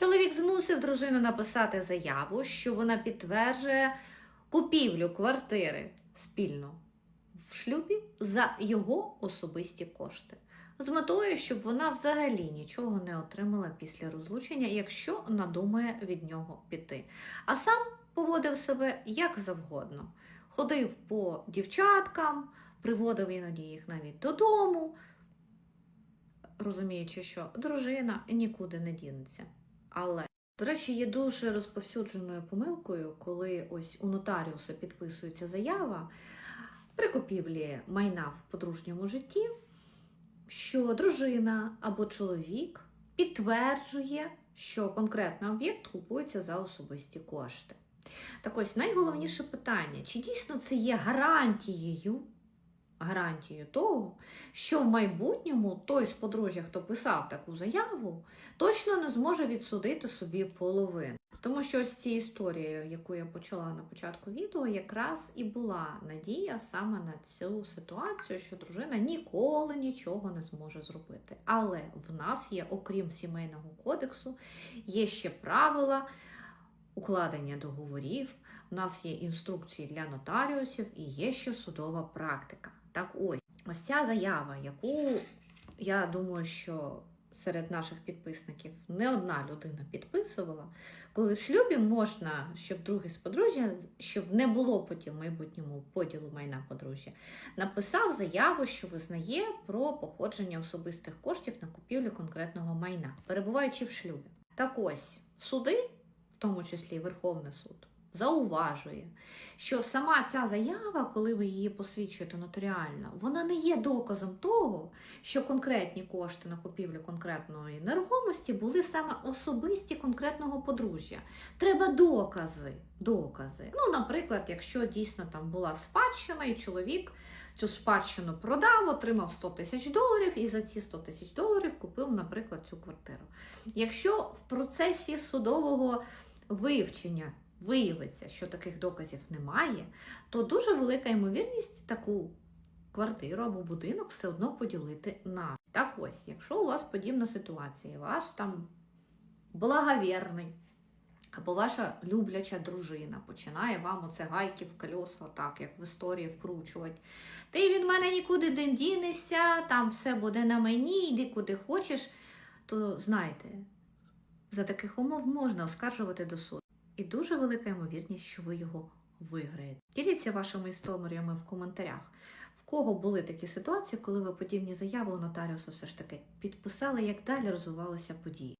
Чоловік змусив дружину написати заяву, що вона підтверджує купівлю квартири спільно в шлюбі за його особисті кошти. З метою, щоб вона взагалі нічого не отримала після розлучення, якщо надумає від нього піти. А сам поводив себе як завгодно. Ходив по дівчаткам, приводив іноді їх навіть додому, розуміючи, що дружина нікуди не дінеться. Але, до речі, є дуже розповсюдженою помилкою, коли ось у нотаріуса підписується заява при купівлі майна в подружньому житті, що дружина або чоловік підтверджує, що конкретний об'єкт купується за особисті кошти. Так ось найголовніше питання: чи дійсно це є гарантією, гарантією того, що в майбутньому той з подружжя, хто писав таку заяву, точно не зможе відсудити собі половину. Тому що ось цією історією, яку я почала на початку відео, якраз і була надія саме на цю ситуацію, що дружина ніколи нічого не зможе зробити. Але в нас є, окрім сімейного кодексу, є ще правила укладення договорів, у нас є інструкції для нотаріусів і є ще судова практика. Так ось, ось ця заява, яку я думаю, що серед наших підписників не одна людина підписувала, коли в шлюбі можна, щоб другий з подружжя, щоб не було потім в майбутньому поділу майна подружжя, написав заяву, що визнає про походження особистих коштів на купівлю конкретного майна, перебуваючи в шлюбі. Так ось суди, в тому числі Верховний суд, зауважує, що сама ця заява, коли ви її посвідчуєте нотаріально, вона не є доказом того, що конкретні кошти на купівлю конкретної нерухомості були саме особисті конкретного подружжя. Треба докази. докази. Ну, наприклад, якщо дійсно там була спадщина, і чоловік цю спадщину продав, отримав 100 тисяч доларів, і за ці 100 тисяч доларів купив, наприклад, цю квартиру. Якщо в процесі судового вивчення виявиться, що таких доказів немає, то дуже велика ймовірність таку квартиру або будинок все одно поділити на. Так ось, якщо у вас подібна ситуація, ваш там благовірний, або ваша любляча дружина починає вам оце гайки в колеса, так як в історії вкручувати. Ти від мене нікуди не дінешся, там все буде на мені, йди куди хочеш, то знайте, за таких умов можна оскаржувати до суду. І дуже велика ймовірність, що ви його виграєте. Діліться вашими історіями в коментарях. В кого були такі ситуації, коли ви подібні заяви у нотаріуса все ж таки підписали, як далі розвивалися події.